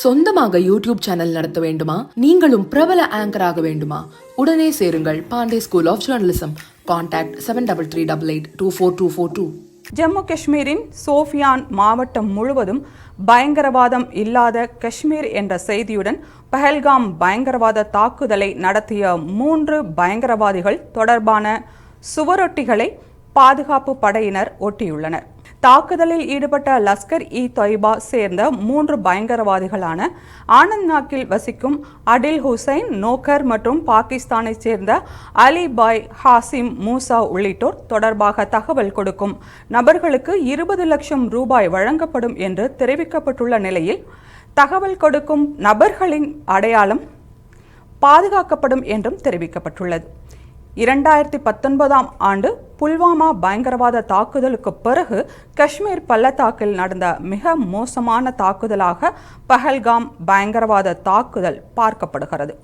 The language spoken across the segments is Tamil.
சொந்தமாக யூடியூப் சேனல் நடத்த வேண்டுமா? நீங்களும் பிரபல ஆங்கர் ஆக வேண்டுமா? உடனே சேருங்கள் Pandey school of journalism contact seven double three double eight two four two four two Jammu காஷ்மீரின் சோஃபியான் மாவட்டம் முழுவதும் பயங்கரவாதம் இல்லாத காஷ்மீர் என்ற செய்தியுடன் பஹல்காம் பயங்கரவாத தாக்குதலை நடத்திய மூன்று பயங்கரவாதிகள் தொடர்பான சுவரொட்டிகளை பாதுகாப்பு படையினர் ஒட்டியுள்ளனர். தாக்குதலில் ஈடுபட்ட லஸ்கர் இ தொய்பா சேர்ந்த மூன்று பயங்கரவாதிகளான ஆனந்த் நாக்கில் வசிக்கும் அடில் ஹுசைன் நோக்கர் மற்றும் பாகிஸ்தானைச் சேர்ந்த அலி பாய் ஹாசிம் மூசா உள்ளிட்டோர் தொடர்பாக தகவல் கொடுக்கும். நபர்களுக்கு இருபது லட்சம் ரூபாய் வழங்கப்படும் என்று தெரிவிக்கப்பட்டுள்ள நிலையில் தகவல் கொடுக்கும் நபர்களின் அடையாளம் பாதுகாக்கப்படும் என்றும் தெரிவிக்கப்பட்டுள்ளது. இரண்டாயிரத்தி பத்தொன்பதாம் ஆண்டு புல்வாமா பயங்கரவாத தாக்குதலுக்கு பிறகு காஷ்மீர் பள்ளத்தாக்கில் நடந்த மிக மோசமான தாக்குதலாக பஹல்காம் பயங்கரவாத தாக்குதல் பார்க்கப்படுகிறது.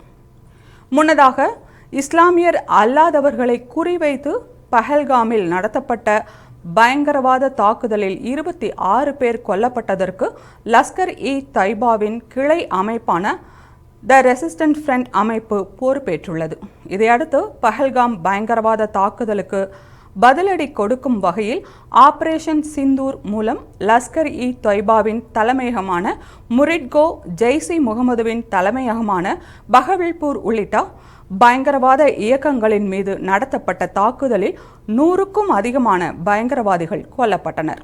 முன்னதாக இஸ்லாமியர் அல்லாதவர்களை குறிவைத்து பஹல்காமில் நடத்தப்பட்ட பயங்கரவாத தாக்குதலில் இருபத்தி ஆறு பேர் கொல்லப்பட்டதற்கு லஸ்கர் இ தைபாவின் கிளை அமைப்பான த ரெசிஸ்டன்ட் ஃப்ரண்ட் அமைப்பு பொறுப்பேற்றுள்ளது. இதையடுத்து பஹல்காம் பயங்கரவாத தாக்குதலுக்கு பதிலடி கொடுக்கும் வகையில் ஆபரேஷன் சிந்தூர் மூலம் லஸ்கர் இ தொய்பாவின் தலைமையகமான முரிட்கோ ஜெய்சி முகமதுவின் தலைமையகமான பகவில்பூர் உள்ளிட்ட பயங்கரவாத இயக்கங்களின் மீது நடத்தப்பட்ட தாக்குதலில் நூறுக்கும் அதிகமான பயங்கரவாதிகள் கொல்லப்பட்டனர்.